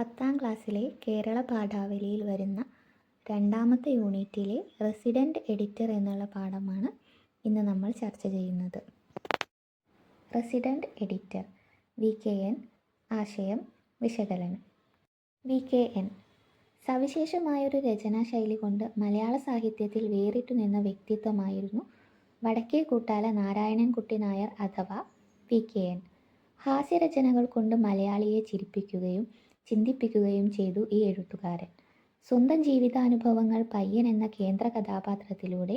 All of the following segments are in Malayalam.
പത്താം ക്ലാസ്സിലെ കേരള പാഠാവലിയിൽ വരുന്ന രണ്ടാമത്തെ യൂണിറ്റിലെ റെസിഡന്റ് എഡിറ്റർ എന്നുള്ള പാഠമാണ് ഇന്ന് നമ്മൾ ചർച്ച ചെയ്യുന്നത്. Resident editor V K N ആശയം വിശകലനം. വി കെ എൻ സവിശേഷമായൊരു രചനാശൈലി കൊണ്ട് മലയാള സാഹിത്യത്തിൽ വേറിട്ടു നിന്ന വ്യക്തിത്വമായിരുന്നു വടക്കേ കൂട്ടാല നാരായണൻകുട്ടി നായർ അഥവാ വി കെ എൻ. ഹാസ്യരചനകൾ കൊണ്ട് മലയാളിയെ ചിരിപ്പിക്കുകയും ചിന്തിപ്പിക്കുകയും ചെയ്തു ഈ എഴുത്തുകാരൻ. സ്വന്തം ജീവിതാനുഭവങ്ങൾ പയ്യൻ എന്ന കേന്ദ്ര കഥാപാത്രത്തിലൂടെ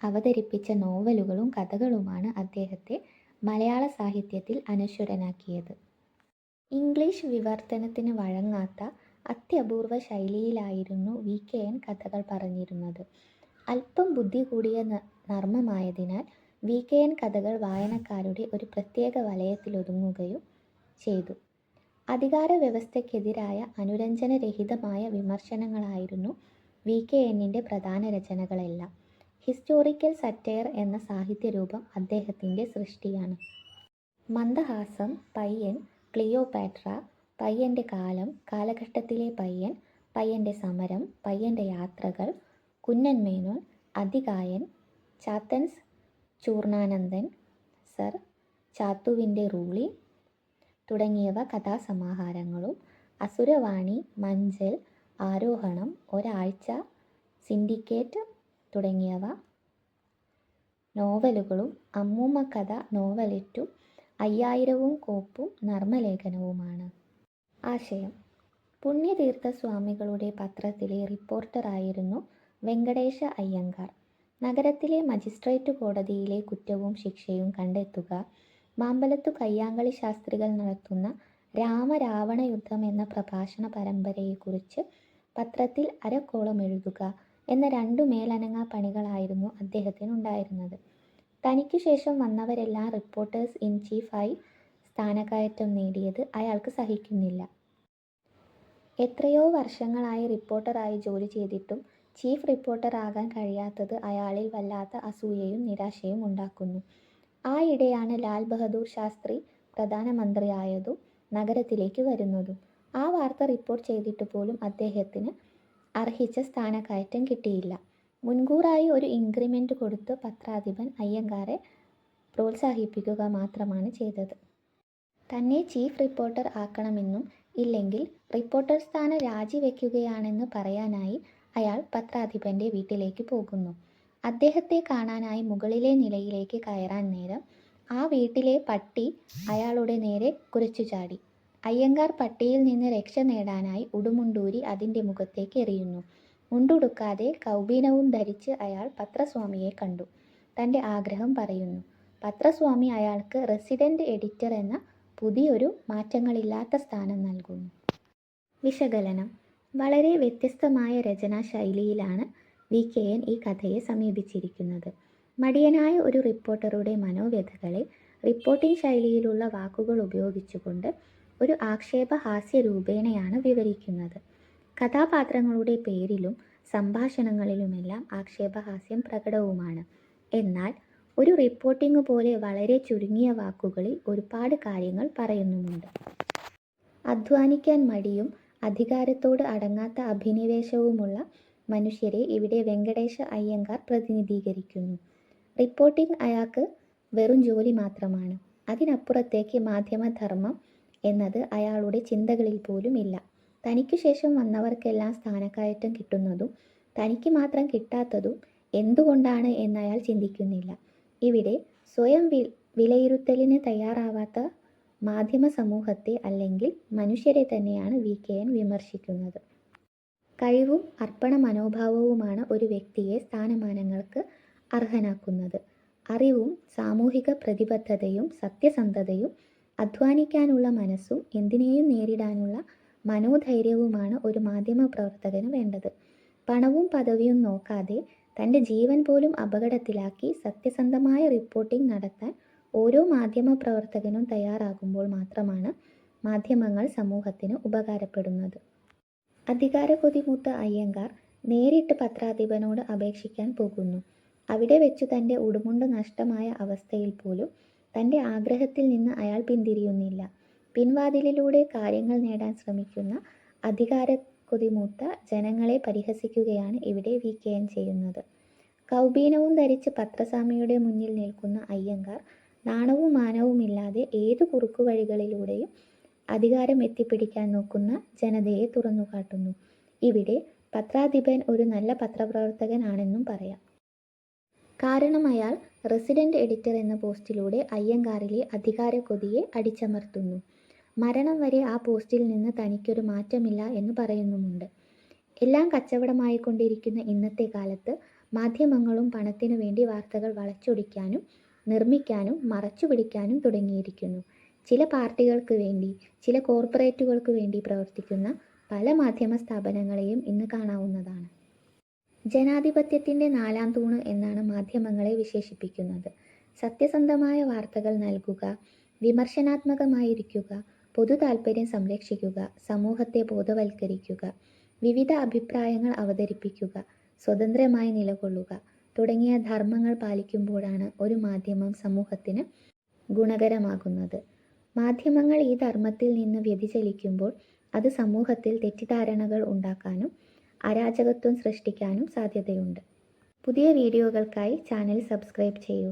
അവതരിപ്പിച്ച നോവലുകളും കഥകളുമാണ് അദ്ദേഹത്തെ മലയാള സാഹിത്യത്തിൽ അനശ്വരനാക്കിയത്. ഇംഗ്ലീഷ് വിവർത്തനത്തിന് വഴങ്ങാത്ത അത്യപൂർവ ശൈലിയിലായിരുന്നു വി. കെ. എൻ. കഥകൾ പറഞ്ഞിരുന്നത്. അല്പം ബുദ്ധി കൂടിയ നർമ്മമായതിനാൽ വി. കെ. എൻ. കഥകൾ വായനക്കാരുടെ ഒരു പ്രത്യേക വലയത്തിലൊതുങ്ങുകയും ചെയ്തു. അധികാര വ്യവസ്ഥയ്ക്കെതിരായ അനുരഞ്ജനരഹിതമായ വിമർശനങ്ങളായിരുന്നു വി കെ എന്നിന്റെ പ്രധാന രചനകളെല്ലാം. ഹിസ്റ്റോറിക്കൽ സറ്റയർ എന്ന സാഹിത്യരൂപം അദ്ദേഹത്തിന്റെ സൃഷ്ടിയാണ്. മന്ദഹാസം പയ്യൻ ക്ലിയോപാട്ര പയ്യന്റെ കാലം കാലഘട്ടത്തിലെ പയ്യൻ പയ്യന്റെ സമരം പയ്യന്റെ യാത്രകൾ കുന്നൻ അതികായൻ ചാത്തൻസ് ചൂർണാനന്ദൻ സർ ചാത്തുവിന്റെ റൂളി തുടങ്ങിയവ കഥാസമാഹാരങ്ങളും. അസുരവാണി മഞ്ചൽ ആരോഹണം ഒരാഴ്ച സിൻഡിക്കേറ്റ് തുടങ്ങിയവ. നോവലുകളും അമ്മൂമ്മ കഥ നോവലിറ്റും അയ്യായിരവും കോപ്പും നർമ്മലേഖനവുമാണ്. ആശയം. പുണ്യതീർത്ഥ സ്വാമികളുടെ പത്രത്തിലെ റിപ്പോർട്ടറായിരുന്നു വെങ്കടേശ അയ്യങ്കാർ. നഗരത്തിലെ മജിസ്ട്രേറ്റ് കോടതിയിലെ കുറ്റവും ശിക്ഷയും കണ്ടെത്തുക മാമ്പലത്തു കയ്യാങ്കളി ശാസ്ത്രികൾ നടത്തുന്ന രാമരാവണ യുദ്ധം എന്ന പ്രഭാഷണ പരമ്പരയെക്കുറിച്ച് പത്രത്തിൽ അരക്കോളം എഴുതുക എന്ന രണ്ടു മേലനങ്ങാ പണികളായിരുന്നു അദ്ദേഹത്തിനുണ്ടായിരുന്നത്. തനിക്ക് ശേഷം വന്നവരെല്ലാം റിപ്പോർട്ടേഴ്സ് ഇൻ ചീഫായി സ്ഥാനക്കയറ്റം നേടിയത് അയാൾക്ക് സഹിക്കുന്നില്ല. എത്രയോ വർഷങ്ങളായി റിപ്പോർട്ടറായി ജോലി ചെയ്തിട്ടും ചീഫ് റിപ്പോർട്ടർ ആകാൻ കഴിയാത്തത് അയാളിൽ വല്ലാത്ത അസൂയയും നിരാശയും ഉണ്ടാക്കുന്നു. ആയിടെയാണ് ലാൽ ബഹദൂർ ശാസ്ത്രി പ്രധാനമന്ത്രിയായതും നഗരത്തിലേക്ക് വരുന്നതും. ആ വാർത്ത റിപ്പോർട്ട് ചെയ്തിട്ട് പോലും അദ്ദേഹത്തിന് അർഹിച്ച സ്ഥാനക്കയറ്റം കിട്ടിയില്ല. മുൻകൂറായി ഒരു ഇൻക്രിമെന്റ് കൊടുത്ത് പത്രാധിപൻ അയ്യങ്കാരെ പ്രോത്സാഹിപ്പിക്കുക മാത്രമാണ് ചെയ്തത്. തന്നെ ചീഫ് റിപ്പോർട്ടർ ആക്കണമെന്നും ഇല്ലെങ്കിൽ റിപ്പോർട്ടർ സ്ഥാനം രാജിവെക്കുകയാണെന്ന് പറയാനായി അയാൾ പത്രാധിപന്റെ വീട്ടിലേക്ക് പോകുന്നു. അദ്ദേഹത്തെ കാണാനായി മുകളിലെ നിലയിലേക്ക് കയറാൻ നേരം ആ വീട്ടിലെ പട്ടി അയാളുടെ നേരെ കുരച്ചു ചാടി. അയ്യങ്കാർ പട്ടിയിൽ നിന്ന് രക്ഷ നേടാനായി ഉടുമുണ്ടൂരി അതിന്റെ മുഖത്തേക്ക് എറിയുന്നു. മുണ്ടുടുക്കാതെ കൗബീനവും ധരിച്ച് അയാൾ പത്രസ്വാമിയെ കണ്ടു. തന്റെ ആഗ്രഹം പറയുന്നു. പത്രസ്വാമി അയാൾക്ക് റെസിഡന്റ് എഡിറ്റർ എന്ന പുതിയൊരു മാറ്റങ്ങളില്ലാത്ത സ്ഥാനം നൽകുന്നു. വിശകലനം. വളരെ വ്യത്യസ്തമായ രചനാ ശൈലിയിലാണ് വി കെ എൻ ഈ കഥയെ സമീപിച്ചിരിക്കുന്നത്. മടിയനായ ഒരു റിപ്പോർട്ടറുടെ മനോവ്യഥകളെ റിപ്പോർട്ടിംഗ് ശൈലിയിലുള്ള വാക്കുകൾ ഉപയോഗിച്ചുകൊണ്ട് ഒരു ആക്ഷേപ ഹാസ്യ രൂപേണയാണ് വിവരിക്കുന്നത്. കഥാപാത്രങ്ങളുടെ പേരിലും സംഭാഷണങ്ങളിലുമെല്ലാം ആക്ഷേപഹാസ്യം പ്രകടവുമാണ്. എന്നാൽ ഒരു റിപ്പോർട്ടിംഗ് പോലെ വളരെ ചുരുങ്ങിയ വാക്കുകളിൽ ഒരുപാട് കാര്യങ്ങൾ പറയുന്നുമുണ്ട്. അധ്വാനിക്കാൻ മടിയും അധികാരത്തോട് അടങ്ങാത്ത അഭിനിവേശവുമുള്ള മനുഷ്യരെ ഇവിടെ വെങ്കടേശ അയ്യങ്കാർ പ്രതിനിധീകരിക്കുന്നു. റിപ്പോർട്ടിംഗ് അയാൾക്ക് വെറും ജോലി മാത്രമാണ്. അതിനപ്പുറത്തേക്ക് മാധ്യമധർമ്മം എന്നത് അയാളുടെ ചിന്തകളിൽ പോലും ഇല്ല. തനിക്കു ശേഷം വന്നവർക്കെല്ലാം സ്ഥാനക്കയറ്റം കിട്ടുന്നതും തനിക്ക് മാത്രം കിട്ടാത്തതും എന്തുകൊണ്ടാണ് എന്നയാൾ ചിന്തിക്കുന്നില്ല. ഇവിടെ സ്വയം വി വിലയിരുത്തലിന് തയ്യാറാവാത്ത മാധ്യമ സമൂഹത്തെ അല്ലെങ്കിൽ മനുഷ്യരെ തന്നെയാണ് വി കെ എൻ വിമർശിക്കുന്നത്. കഴിവും അർപ്പണ മനോഭാവവുമാണ് ഒരു വ്യക്തിയെ സ്ഥാനമാനങ്ങൾക്ക് അർഹനാക്കുന്നത്. അറിവും സാമൂഹിക പ്രതിബദ്ധതയും സത്യസന്ധതയും അധ്വാനിക്കാനുള്ള മനസ്സും എന്തിനേയും നേരിടാനുള്ള മനോധൈര്യവുമാണ് ഒരു മാധ്യമ പ്രവർത്തകന് വേണ്ടത്. പണവും പദവിയും നോക്കാതെ തന്റെ ജീവൻ പോലും അപകടത്തിലാക്കി സത്യസന്ധമായ റിപ്പോർട്ടിംഗ് നടത്താൻ ഓരോ മാധ്യമ പ്രവർത്തകനും തയ്യാറാകുമ്പോൾ മാത്രമാണ് മാധ്യമങ്ങൾ സമൂഹത്തിന് ഉപകാരപ്പെടുന്നത്. അധികാരകൊതിമൂത്ത അയ്യങ്കാർ നേരിട്ട് പത്രാധിപനോട് അപേക്ഷിക്കാൻ പോകുന്നു. അവിടെ വെച്ചു തന്റെ ഉടുമുണ്ട് നഷ്ടമായ അവസ്ഥയിൽ പോലും തന്റെ ആഗ്രഹത്തിൽ നിന്ന് അയാൾ പിന്തിരിയുന്നില്ല. പിൻവാതിലിലൂടെ കാര്യങ്ങൾ നേടാൻ ശ്രമിക്കുന്ന അധികാര കൊതിമൂത്ത ജനങ്ങളെ പരിഹസിക്കുകയാണ് ഇവിടെ വി. കെ. എൻ. ചെയ്യുന്നത്. കൗബീനവും ധരിച്ച് പത്രസ്വാമിയുടെ മുന്നിൽ നിൽക്കുന്ന അയ്യങ്കാർ നാണവും മാനവുമില്ലാതെ ഏതു കുറുക്കുവഴികളിലൂടെയും അധികാരം എത്തിപ്പിടിക്കാൻ നോക്കുന്ന ജനതയെ തുറന്നുകാട്ടുന്നു. ഇവിടെ പത്രാധിപൻ ഒരു നല്ല പത്രപ്രവർത്തകനാണെന്നും പറയാം. കാരണം അയാൾ റെസിഡന്റ് എഡിറ്റർ എന്ന പോസ്റ്റിലൂടെ അയ്യങ്കാറിലെ അധികാരക്കൊതിയെ അടിച്ചമർത്തുന്നു. മരണം വരെ ആ പോസ്റ്റിൽ നിന്ന് തനിക്കൊരു മാറ്റമില്ല എന്ന് പറയുന്നുമുണ്ട്. എല്ലാം കച്ചവടമായിക്കൊണ്ടിരിക്കുന്ന ഇന്നത്തെ കാലത്ത് മാധ്യമങ്ങളും പണത്തിനു വേണ്ടി വാർത്തകൾ വളച്ചൊടിക്കാനും നിർമ്മിക്കാനും മറച്ചുപിടിക്കാനും തുടങ്ങിയിരിക്കുന്നു. ചില പാർട്ടികൾക്ക് വേണ്ടി, ചില കോർപ്പറേറ്റുകൾക്ക് വേണ്ടി പ്രവർത്തിക്കുന്ന പല മാധ്യമ സ്ഥാപനങ്ങളെയും ഇന്ന് കാണാവുന്നതാണ്. ജനാധിപത്യത്തിന്റെ നാലാം തൂണ് എന്നാണ് മാധ്യമങ്ങളെ വിശേഷിപ്പിക്കുന്നത്. സത്യസന്ധമായ വാർത്തകൾ നൽകുക, വിമർശനാത്മകമായിരിക്കുക, പൊതു താല്പര്യം സംരക്ഷിക്കുക, സമൂഹത്തെ ബോധവൽക്കരിക്കുക, വിവിധ അഭിപ്രായങ്ങൾ അവതരിപ്പിക്കുക, സ്വതന്ത്രമായി നിലകൊള്ളുക തുടങ്ങിയ ധർമ്മങ്ങൾ പാലിക്കുമ്പോഴാണ് ഒരു മാധ്യമം സമൂഹത്തിന് ഗുണകരമാകുന്നത്. മാധ്യമങ്ങൾ ഈ ധർമ്മത്തിൽ നിന്ന് വ്യതിചലിക്കുമ്പോൾ അത് സമൂഹത്തിൽ തെറ്റിദ്ധാരണകൾ ഉണ്ടാക്കാനും അരാജകത്വം സൃഷ്ടിക്കാനും സാധ്യതയുണ്ട്. പുതിയ വീഡിയോകൾക്കായി ചാനൽ സബ്സ്ക്രൈബ് ചെയ്യൂ.